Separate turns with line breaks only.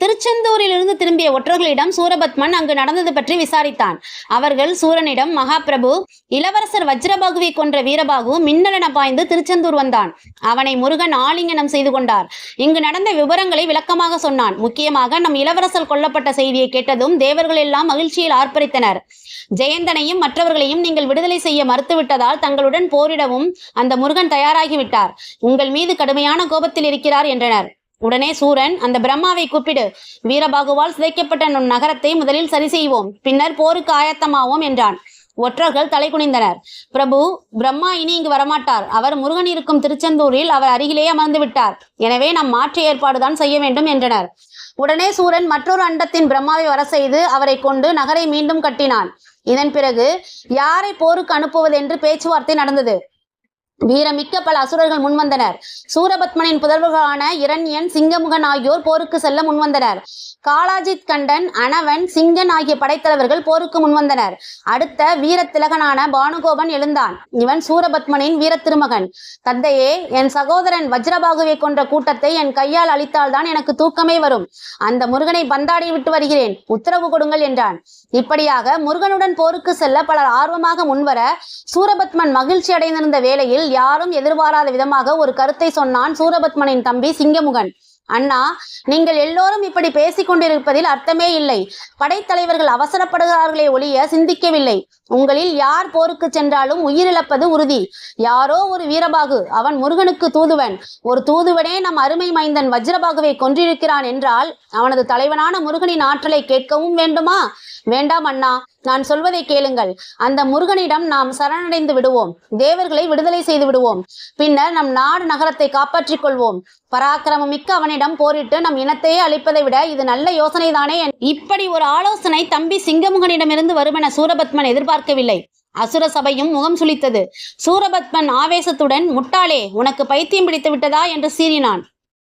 திருச்செந்தூரிலிருந்து திரும்பிய ஒற்றர்களிடம் சூரபத்மன் அங்கு நடந்தது பற்றி விசாரித்தான். அவர்கள் சூரனிடம் மகாபிரபு இளவரசர் வஜ்ரபாகுவை கொன்ற வீரபாகு மின்னலன பாய்ந்து திருச்செந்தூர் வந்தான். அவனை முருகன் ஆலிங்கனம் செய்து கொண்டார். இங்கு நடந்த விவரங்களை விளக்கமாக சொன்னான். முக்கியமாக நம் இளவரசர் கொல்லப்பட்ட செய்தியை கேட்டதும் தேவர்கள் எல்லாம் மகிழ்ச்சியில் ஆர்ப்பரித்தனர். ஜெயந்தனையும் மற்றவர்களையும் நீங்கள் விடுதலை செய்ய மறுத்துவிட்டதால் தங்களுடன் போரிடவும் அந்த முருகன் தயாராகிவிட்டார். உங்கள் மீது கடுமையான கோபத்தில் இருக்கிறார் என்றனர். உடனே சூரன் அந்த பிரம்மாவை கூப்பிடு. வீரபாகுவால் சிதைக்கப்பட்ட நம் நகரத்தை முதலில் சரி செய்வோம். பின்னர் போருக்கு ஆயத்தமாவோம் என்றான். ஒற்றர்கள் தலை குனிந்தனர். பிரபு பிரம்மா இனி இங்கு வரமாட்டார். அவர் முருகன் இருக்கும் திருச்செந்தூரில் அவர் அருகிலே அமர்ந்து விட்டார். எனவே நாம் மாற்று ஏற்பாடுதான் செய்ய வேண்டும் என்றனர். உடனே சூரன் மற்றொரு அண்டத்தின் பிரம்மாவை வர செய்து அவரை கொண்டு நகரை மீண்டும் கட்டினான். இதன் பிறகு யாரை போருக்கு அனுப்புவதென்று பேச்சுவார்த்தை நடந்தது. வீரமிக்க பல அசுரர்கள் முன்வந்தனர். சூரபத்மனின் புதல்வர்களான இரண்யன் சிங்கமுகன் ஆகியோர் போருக்கு செல்ல முன்வந்தனர். காலாஜித் கண்டன் அனவன் சிங்கன் ஆகிய படைத்தலைவர்கள் போருக்கு முன்வந்தனர். அடுத்த வீரத்திலகனான பானுகோபன் எழுந்தான். இவன் சூரபத்மனின் வீர திருமகன். தந்தையே என் சகோதரன் வஜ்ரபாகுவை கொன்ற கூட்டத்தை என் கையால் அழித்தால்தான் எனக்கு தூக்கமே வரும். அந்த முருகனை பந்தாடி விட்டு வருகிறேன். உத்தரவு கொடுங்கள் என்றான். இப்படியாக முருகனுடன் போருக்கு செல்ல பலர் ஆர்வமாக முன்வர சூரபத்மன் மகிழ்ச்சி அடைந்திருந்த வேளையில் நேரத்தில் யாரும் எதிர்பாராத விதமாக ஒரு கருத்தை சொன்னான் சூரபத்மனின் தம்பி சிங்கமுகன். அண்ணா நீங்கள் எல்லோரும் இப்படி பேசிக் கொண்டிருப்பதில் அர்த்தமே இல்லை. படைத்தலைவர்கள் அவசரப்படுகிறார்களே ஒழிய சிந்திக்கவில்லை. உங்களில் யார் போருக்கு சென்றாலும் உயிரிழப்பது உறுதி. யாரோ ஒரு வீரபாகு அவன் முருகனுக்கு தூதுவன். ஒரு தூதுவனே நம் அருமை மைந்தன் வஜ்ரபாகுவை கொன்றிருக்கிறான் என்றால் அவனது தலைவனான முருகனின் ஆற்றலை கேட்கவும் வேண்டுமா? வேண்டாம் அண்ணா நான் சொல்வதை கேளுங்கள். அந்த முருகனிடம் நாம் சரணடைந்து விடுவோம். தேவர்களை விடுதலை செய்து விடுவோம். பின்னர் நம் நாடு நகரத்தை காப்பாற்றிக் கொள்வோம். பராக்கிரமம் மிக்க அவனிடம் போரிட்டு நம் இனத்தையே அழிப்பதை விட இது நல்ல யோசனை தானே இப்படி ஒரு ஆலோசனை தம்பி சிங்கமுகனிடமிருந்து வருமென சூரபத்மன் எதிர்பார்க்கவில்லை. அசுர சபையும் முகம் சுளித்தது. சூரபத்மன் ஆவேசத்துடன் முட்டாளே உனக்கு பைத்தியம் பிடித்து விட்டதா? என்று சீறினான்.